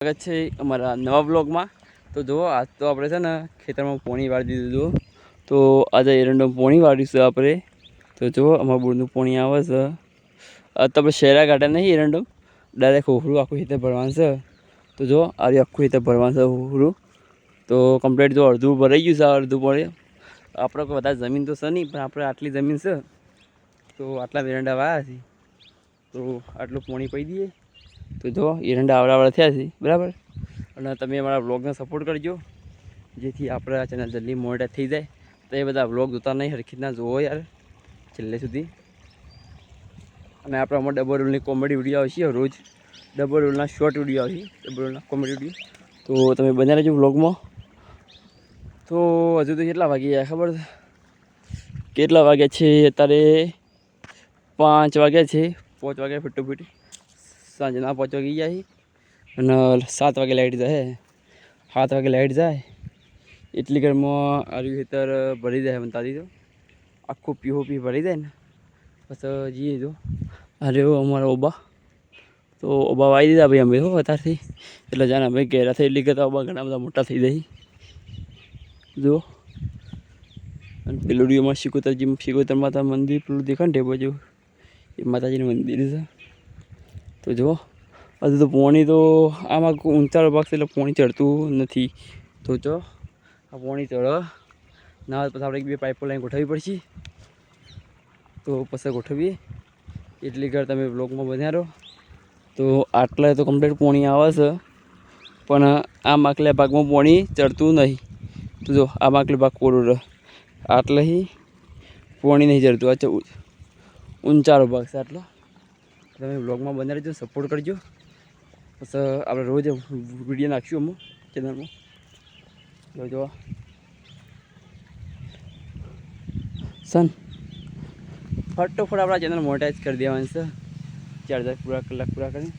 સ્વાગત છે અમારા નવા બ્લોગમાં તો જુઓ, આજ તો આપણે છે ને ખેતરમાં પોણી વાળી દીધું તો આજે એરંડો પોણી વાળીશું આપણે. તો જુઓ, અમારા બોરનું પોણી આવે છે. તો આપણે શેરા કાઢે નહીં એરંડો. ડાયરેક્ટ હોફરું આખું ખેતર ભરવાનું છે. તો જુઓ આવી આખું ખેતર ભરવાનું છે હોફરું તો કમ્પ્લીટ જો અડધું ભરાઈ ગયું છે અડધું પડે. આપણે કોઈ વધારે જમીન તો છે નહીં, પણ આપણે આટલી જમીન છે. તો આટલા એરંડા વાયા છે. તો આટલું પોણી પી દઈએ. તો જો એરંડા આવડાવડા થયા છે, બરાબર? અને તમે અમારા વ્લોગને સપોર્ટ કરજો, જેથી આપણે ચેનલ જલ્દી મોટા થઈ જાય. તો એ બધા વ્લોગ જોતા નહીં, હરખી જુઓ યાર, છેલ્લે સુધી. અને આપણે અમારા ડબલ રોલની કોમેડી વીડિયો આવશે રોજ. ડબલ રોલના શોર્ટ વીડિયો આવશે ડબલ રોલના કોમેડી વીડિયો તો તમે બન્યા રહેજો વ્લોગમાં. તો હજુ તો કેટલા વાગે ખબર કેટલા વાગ્યા છે અત્યારે? પાંચ વાગ્યા છે, પાંચ વાગ્યા ફીટો ફીટી સાંજના પાંચ વાગી જાય અને સાત વાગે લાઇટ જાય સાત વાગે લાઇટ જાય. એટલી ઘરમાં આર્યું ખેતર ભરી જાય બનતાથી તો. આખું પીહો પી ભરી જાય ને. પછી જઈએ તો અરે અમારા ઓબા. તો ઓબા વાવી દીધા ભાઈ અમે હો અત્યારથી. એટલે જાણે અમે ઘેરા થઈ એટલી કરતા ઓબા ઘણા બધા મોટા થઈ જાય. જો. અને પેલું ડીઓમાં શિકોતરજી શિકોતર માતા મંદિર પેલું દેખાય ને ટેબો જેવું? એ માતાજીનું મંદિર છે. તો જુઓ. હજુ તો પોણી તો આમાં ઊંચાળો ભાગ છે એટલે પોણી ચડતું નથી. તો જો, આ પોણી ચડે. ના પછી આપણે એક બે પાઇપો લાઈન ગોઠવવી પડશે. તો પછી ગોઠવીએ. એટલી ઘર તમે બ્લોગમાં બન્યા રહો તો આટલા તો કમ્પ્લીટ પોણી આવે છે. પણ આ માકલા ભાગમાં પોણી ચડતું નહીં. તો જો, આ માકલો ભાગ કોરો રહે. આટલાથી પોણી નહીં ચડતું. આ ઊંચાળો ભાગ છે આટલો. તમે બ્લોગમાં બને રહેજો સપોર્ટ કરજો. બસ આપણે રોજ વીડિયો નાખીશું અમુક ચેનલમાં જોજો સન, ફટોફટ આપણા ચેનલ મોનેટાઈઝ કરી દેવાનું છે. ચાર હજાર પૂરા કલાક પૂરા કરી